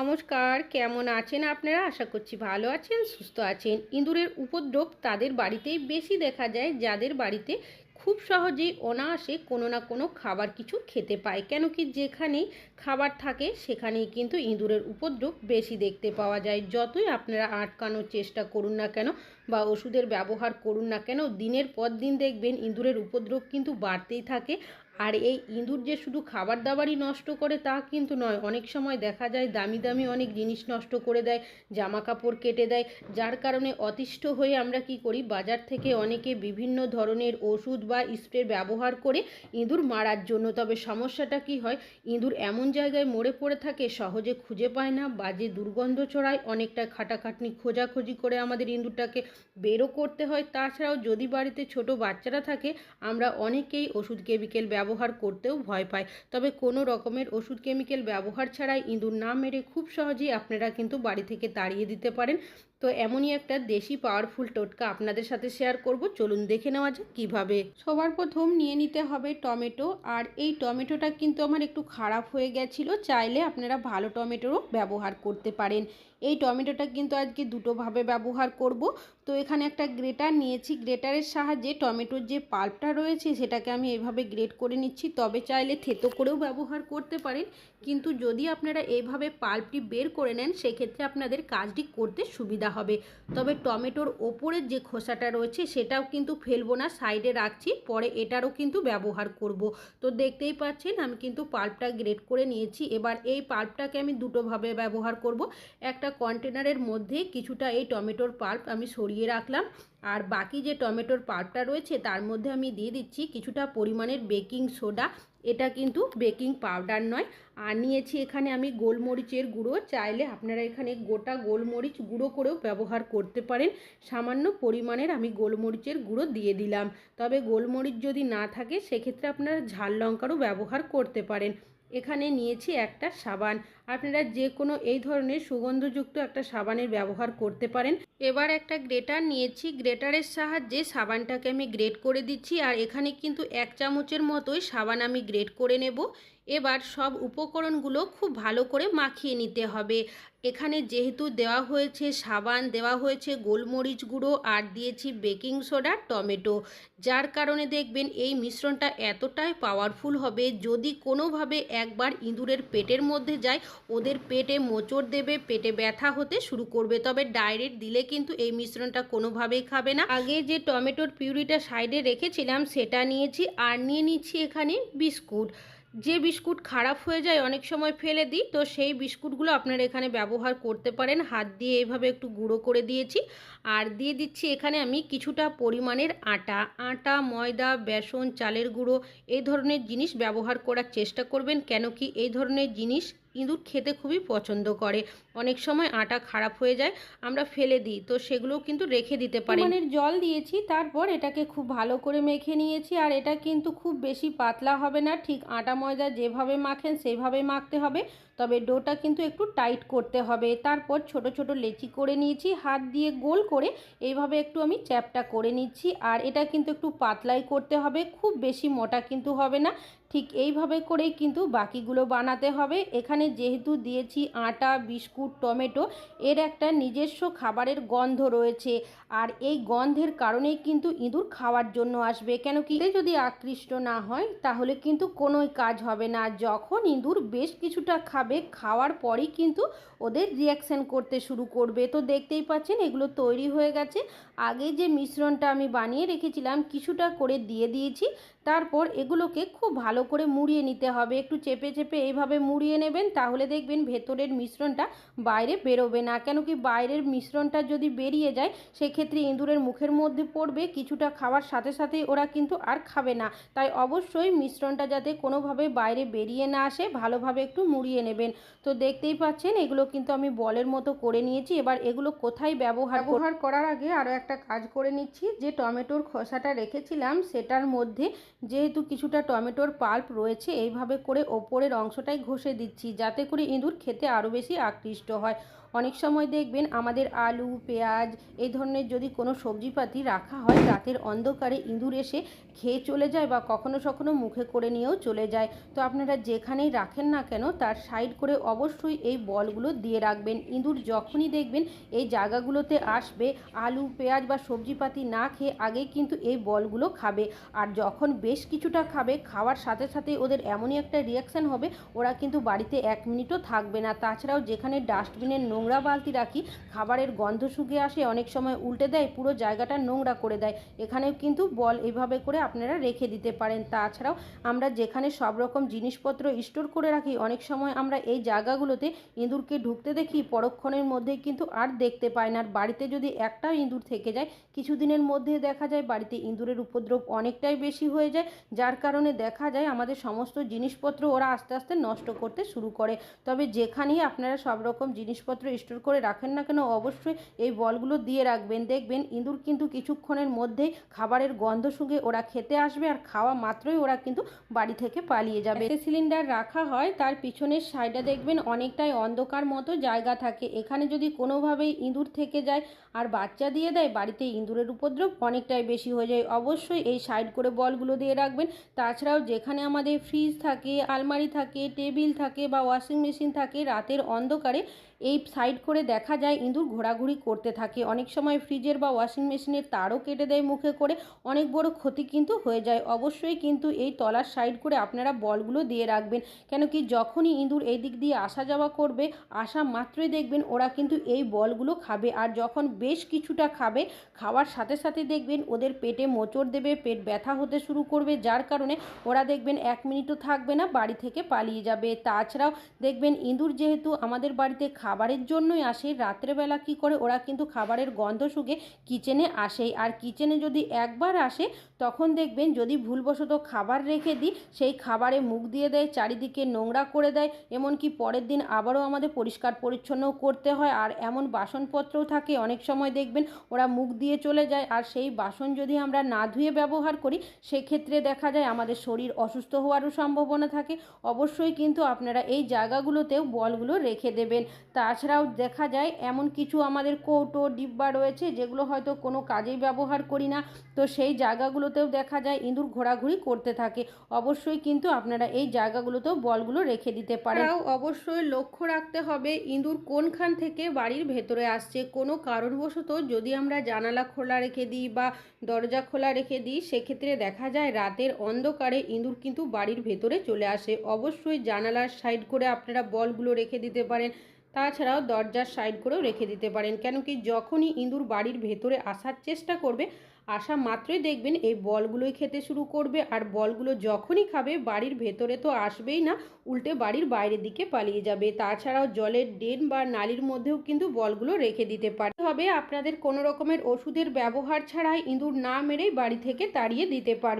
নমস্কার, কেমন আছেন আপনারা? আশা করছি ভালো আছেন, সুস্থ আছেন। ইঁদুরের উপদ্রব তাদের বাড়িতেই বেশি দেখা যায়, যাদের বাড়িতে খুব সহজেই অনায়াসে কোনো না কোনো খাবার কিছু খেতে পায়। কেন কি যেখানেই খাবার থাকে, সেখানেই কিন্তু ইঁদুরের উপদ্রব বেশি দেখতে পাওয়া যায়। যতই আপনারা আটকানোর চেষ্টা করুন না কেন বা ওষুধের ব্যবহার করুন না কেন, দিনের পর দিন দেখবেন ইঁদুরের উপদ্রব কিন্তু বাড়তেই থাকে। আর এই ইঁদুর যে শুধু খাবার দাবারই নষ্ট করে তা কিন্তু নয়, অনেক সময় দেখা যায় দামি দামি অনেক জিনিস নষ্ট করে দেয় জামা কাপড় কেটে দেয়, যার কারণে অতিষ্ঠ হয়ে আমরা কি করি, বাজার থেকে অনেকে বিভিন্ন ধরনের ওষুধ বা স্প্রে ব্যবহার করে ইঁদুর মারার জন্য। তবে সমস্যাটা কি হয়, ইঁদুর এমন জায়গায় মরে পড়ে থাকে, সহজে খুঁজে পায় না, বাজে দুর্গন্ধ ছড়ায়, অনেকটা খাটাখাটনি, খোঁজাখুঁজি করে আমাদের ইঁদুরটাকে বেরো করতে হয়। তাছাড়াও যদি বাড়িতে ছোট বাচ্চারা থাকে, আমরা অনেকেই ওষুধ কেমিক্যাল ব্যবহার করতেও ভয় পায়। তবে কোনো রকমের ওষুধ কেমিক্যাল ব্যবহার ছাড়াই ইঁদুর না মেরে খুব সহজেই আপনারা কিন্তু বাড়ি থেকে তাড়িয়ে দিতে পারেন। তো এমনই একটা দেশি পাওয়ারফুল টোটকা আপনাদের সাথে শেয়ার করব। চলুন দেখে নেওয়া যাক কীভাবে। সবার প্রথম নিয়ে নিতে হবে টমেটো। আর এই টমেটোটা কিন্তু আমার একটু খারাপ হয়ে গেছিল। চাইলে আপনারা ভালো টমেটোরও ব্যবহার করতে পারেন। এই টমেটোটা কিন্তু আজকে দুটোভাবে ব্যবহার করব। তো এখানে একটা গ্রেটার নিয়েছি। গ্রেটারের সাহায্যে টমেটোর যে পাল্পটা রয়েছে, সেটাকে আমি এভাবে গ্রেট করে নিচ্ছি। তবে চাইলে থেতো করেও ব্যবহার করতে পারেন। কিন্তু যদি আপনারা এইভাবে পাল্পটি বের করে নেন, সেক্ষেত্রে আপনাদের কাজটি করতে সুবিধা হবে। তবে টমেটোর ওপরের যে খোসাটা রয়েছে, সেটাও কিন্তু ফেলব না, সাইডে রাখছি, পরে এটারও কিন্তু ব্যবহার করব। তো দেখতেই পাচ্ছেন, আমি কিন্তু পাল্পটা গ্রেট করে নিয়েছি। এবার এই পাল্পটাকে আমি দুটোভাবে ব্যবহার করব। একটা কন্টেনারের মধ্যে কিছুটা এই টমেটোর পাল্প আমি সরিয়ে রাখলাম, আর বাকি যে টমেটোর পাল্পটা রয়েছে, তার মধ্যে আমি দিয়ে দিচ্ছি কিছুটা পরিমাণের বেকিং সোডা এটা কিন্তু বেকিং পাউডার নয়। আর নিয়েছি এখানে আমি গোলমরিচের গুঁড়ো। চাইলে আপনারা এখানে গোটা গোলমরিচ গুঁড়ো করেও ব্যবহার করতে পারেন। সামান্য পরিমাণের আমি গোলমরিচের গুঁড়ো দিয়ে দিলাম। তবে গোলমরিচ যদি না থাকে, সেক্ষেত্রে আপনারা ঝাল লঙ্কারও ব্যবহার করতে পারেন। এখানে নিয়েছি একটা সাবান। আপনারা যে কোনো এই ধরনের সুগন্ধযুক্ত একটা সাবানের ব্যবহার করতে পারেন। এবার একটা গ্রেটার নিয়েছি। গ্রেটারের সাহায্যে সাবানটাকে আমি গ্রেট করে দিচ্ছি আর এখানে কিন্তু এক চামচের মতোই সাবান আমি গ্রেট করে নেব। এবার সব উপকরণগুলো খুব ভালো করে মাখিয়ে নিতে হবে। এখানে যেহেতু দেওয়া হয়েছে সাবান, দেওয়া হয়েছে গোলমরিচ গুঁড়ো আর দিয়েছি বেকিং সোডা, টমেটো। যার কারণে দেখবেন এই মিশ্রণটা এতটাই পাওয়ারফুল হবে, যদি কোনোভাবে একবার ইঁদুরের পেটের মধ্যে যায় ওদের পেটে মোচড় দেবে, পেটে ব্যথা হতে শুরু করবে। তবে ডাইরেক্ট দিলে কিন্তু এই মিশ্রণটা কোনোভাবেই খাবে না। আগে যে টমেটোর পিউরিটা সাইডে রেখেছিলাম, সেটা নিয়েছি আর নিয়ে নিচ্ছি এখানে বিস্কুট। যে বিস্কুট খারাপ হয়ে যায়, অনেক সময় ফেলে দিই, তো সেই বিস্কুটগুলো আপনারা এখানে ব্যবহার করতে পারেন। হাত দিয়ে এইভাবে একটু গুঁড়ো করে দিয়েছি। আর দিয়ে দিচ্ছি এখানে আমি কিছুটা পরিমাণের আটা। আটা, ময়দা, বেসন, চালের গুঁড়ো, এই ধরনের জিনিস ব্যবহার করার চেষ্টা করবেন। কেন কি এই ধরনের জিনিস ইঁদুর খেতে খুবই পছন্দ করে। অনেক সময় আটা খারাপ হয়ে যায়, আমরা ফেলে দিই, তো সেগুলো কিন্তু রেখে দিতে পারি। মানে জল দিয়েছি, তারপর এটাকে খুব ভালো করে মেখে নিয়েছি, আর এটা কিন্তু খুব বেশি পাতলা হবে না, ঠিক আটা ময়দা যেভাবে মাখেন সেভাবে মাখতে হবে। তবে ডোটা কিন্তু একটু টাইট করতে হবে। তারপর ছোট ছোট লেচি করে নিয়েছি। হাত দিয়ে গোল করে এইভাবে একটু আমি চ্যাপটা করে নিচ্ছি। আর এটা কিন্তু একটু পাতলাই করতে হবে। খুব বেশি মোটা কিন্তু হবে না। ঠিক এইভাবে করেই কিন্তু বাকিগুলো বানাতে হবে। এখানে যেহেতু দিয়েছি আটা, বিস্কুট, টমেটো, এর একটা নিজস্ব খাবারের গন্ধ রয়েছে। আর এই গন্ধের কারণেই কিন্তু ইঁদুর খাওয়ার জন্য আসবে। কেন কি যদি আকৃষ্ট না হয়, তাহলে কিন্তু কোনোই কাজ হবে না। যখন ইঁদুর বেশ কিছুটা খাবে খাওয়ার পরেই কিন্তু ওদের রিয়াকশান করতে শুরু করবে। তো দেখতেই পাচ্ছেন, এগুলো তৈরি হয়ে গেছে। আগে যে মিশ্রণটা আমি বানিয়ে রেখেছিলাম, কিছুটা করে দিয়ে দিয়েছি। তারপর এগুলোকে খুব ভালো করে মুড়িয়ে নিতে হবে। একটু চেপে চেপে এইভাবে মুড়িয়ে নেবেন, তাহলে দেখবেন ভেতরের মিশ্রণটা বাইরে বেরোবে না। কেন কি বাইরের মিশ্রণটা যদি বেরিয়ে যায়, সেক্ষেত্রে ইঁদুরের মুখের মধ্যে পড়বে, কিছুটা খাওয়ার সাথে সাথেই ওরা কিন্তু আর খাবে না। তাই অবশ্যই মিশ্রণটা যাতে কোনোভাবে বাইরে বেরিয়ে না আসে, ভালোভাবে একটু মুড়িয়ে নেবেন তো দেখতেই পাচ্ছেন, এগুলো কিন্তু আমি বলের মতো করে নিয়েছি। এবার এগুলো কোথায় ব্যবহার ব্যবহার করার আগে আরও একটা কাজ করে নিচ্ছি। যে টমেটোর খোসাটা রেখেছিলাম, সেটার মধ্যে যেহেতু কিছুটা টমেটোর পাল্প রয়েছে, এইভাবে করে ওপরের অংশটাই ঘষে দিচ্ছি। যাতে করে ইঁদুর খেতে আরও বেশি আকৃষ্ট হয়। অনেক সময় দেখবেন আমাদের আলু, পেঁয়াজ এই ধরনের যদি কোনো সবজিপাতি রাখা হয়, রাতের অন্ধকারে ইঁদুর এসে খেয়ে চলে যায় বা কখনো কখনো মুখে করে নিয়েও চলে যায়। তো আপনারা যেখানেই রাখেন না কেন, তার সাইড করে অবশ্যই এই বলগুলো দিয়ে রাখবেন। ইঁদুর যখনই দেখবেন এই জায়গাগুলোতে আসবে, আলু, পেঁয়াজ বা সবজিপাতি না খেয়ে আগেই কিন্তু এই বলগুলো খাবে। আর যখন বেশ কিছুটা খাবে, খাওয়ার সাথে সাথে ওদের এমনই একটা রিয়াকশান হবে, ওরা কিন্তু বাড়িতে এক মিনিটও থাকবে না। তাছাড়াও যেখানে ডাস্টবিনের নোংরা বালতি রাখি, খাবারের গন্ধ শুকে আসে, অনেক সময় উল্টে দেয়, পুরো জায়গাটা নোংরা করে দেয়। এখানেও কিন্তু বল এভাবে করে আপনারা রেখে দিতে পারেন। তাছাড়াও আমরা যেখানে সব রকম জিনিসপত্র স্টোর করে রাখি, অনেক সময় আমরা এই জায়গাগুলোতে ইঁদুরকে ঢুকতে দেখি, পরক্ষণের মধ্যেই কিন্তু আর দেখতে পাই না। আর বাড়িতে যদি একটাও ইঁদুর থেকে যায়, কিছুদিনের মধ্যে দেখা যায় বাড়িতে ইঁদুরের উপদ্রব অনেকটাই বেশি হয়ে যায়, যার কারণে দেখা যায় আমাদের সমস্ত জিনিসপত্র ওরা আস্তে আস্তে নষ্ট করতে শুরু করে। তবে যেখানেই আপনারা সব রকম জিনিসপত্র স্টোর করে রাখেন না কেন, অবশ্যই এই বলগুলো দিয়ে রাখবেন। দেখবেন ইঁদুর কিন্তু কিছুক্ষণের মধ্যেই খাবারের গন্ধ শুঁকে ওরা খেতে আসবে আর খাওয়া মাত্রই ওরা কিন্তু বাড়ি থেকে পালিয়ে যাবে। সিলিন্ডার রাখা হয়, তার পিছনের সাইডে দেখবেন অনেকটাই অন্ধকার মতো জায়গা থাকে। এখানে যদি কোনোভাবেই ইঁদুর থেকে যায় আর বাচ্চা দিয়ে দেয়, বাড়িতে ইঁদুরের উপদ্রব অনেকটাই বেশি হয়ে যায়। অবশ্যই এই সাইড করে বলগুলো দিয়ে রাখবেন। তাছাড়াও যেখানে আমাদের ফ্রিজ থাকে, আলমারি থাকে টেবিল থাকে বা ওয়াশিং মেশিন থাকে, রাতের অন্ধকারে এই সাইড করে দেখা যায় ইঁদুর ঘোরাঘুরি করতে থাকে। অনেক সময় ফ্রিজের বা ওয়াশিং মেশিনের তারও কেটে দেয় মুখে করে, অনেক বড় ক্ষতি কিন্তু হয়ে যায়। অবশ্যই কিন্তু এই তলার সাইড করে আপনারা বলগুলো দিয়ে রাখবেন কেন কি যখনই ইঁদুর এই দিক দিয়ে আসা যাওয়া করবে, আসা মাত্রই দেখবেন ওরা কিন্তু এই বলগুলো খাবে। আর যখন বেশ কিছুটা খাবে, খাওয়ার সাথে সাথে দেখবেন ওদের পেটে মোচড় দেবে, পেট ব্যথা হতে শুরু করবে, যার কারণে ওরা দেখবেন এক মিনিটও থাকবে না, বাড়ি থেকে পালিয়ে যাবে। তাছাড়াও দেখবেন ইঁদুর যেহেতু আমাদের বাড়িতে খাবারের জন্যই আসে। রাত্রেবেলা কি করে? ওরা কিন্তু খাবারের গন্ধ শুকে কিচেনে আসেই। আর কিচেনে যদি একবার আসে, তখন দেখবেন যদি ভুলবশত খাবার রেখে দিই, সেই খাবারে মুখ দিয়ে দেয়, চারিদিকে নোংরা করে দেয়। এমনকি পরের দিন আবারও আমাদের পরিষ্কার পরিচ্ছন্ন করতে হয়। আর এমন বাসনপত্রও থাকে, অনেক সময় দেখবেন ওরা মুখ দিয়ে চলে যায়। আর সেই বাসন যদি আমরা না ধুয়ে ব্যবহার করি, সেক্ষেত্রে দেখা যায় আমাদের শরীর অসুস্থ হওয়ারও সম্ভাবনা থাকে। অবশ্যই কিন্তু আপনারা এই জায়গাগুলোতেও বলগুলো রেখে দেবেন। তাছাড়াও দেখা যায় এমন কিছু আমাদের কৌটো, ডিব্বা রয়েছে যেগুলো হয়তো কোনো কাজেই ব্যবহার করি না। তো সেই জায়গাগুলোতেও দেখা যায় ইঁদুর ঘোরাঘুরি করতে থাকে। অবশ্যই কিন্তু আপনারা এই জায়গাগুলোতেও বলগুলো রেখে দিতে পারেন। অবশ্যই লক্ষ্য রাখতে হবে ইঁদুর কোনখান থেকে বাড়ির ভেতরে আসছে। কোনো কারণবশত যদি আমরা জানালা খোলা রেখে দিই বা দরজা খোলা রেখে দিই, সেক্ষেত্রে দেখা যায় রাতের অন্ধকারে ইঁদুর কিন্তু বাড়ির ভেতরে চলে আসে। অবশ্যই জানালার সাইড করে আপনারা বলগুলো রেখে দিতে পারেন। তাছাড়াও দরজার সাইড করেও রেখে দিতে পারেন কেন কি যখনই ইঁদুর বাড়ির ভেতরে আসার চেষ্টা করবে, আসা মাত্রই দেখবেন এই বলগুলোই খেতে শুরু করবে, আর বলগুলো যখনই খাবে বাড়ির ভেতরে তো আসবেই না, উল্টে বাড়ির বাইরের দিকে পালিয়ে যাবে। তাছাড়াও জলের ড্রেন বা নালির মধ্যেও কিন্তু বলগুলো রেখে দিতে পারে। হবে আপনাদের কোনো রকমের ওষুধের ব্যবহার ছাড়াই ইঁদুর না মেরেই বাড়ি থেকে তাড়িয়ে দিতে পারবে।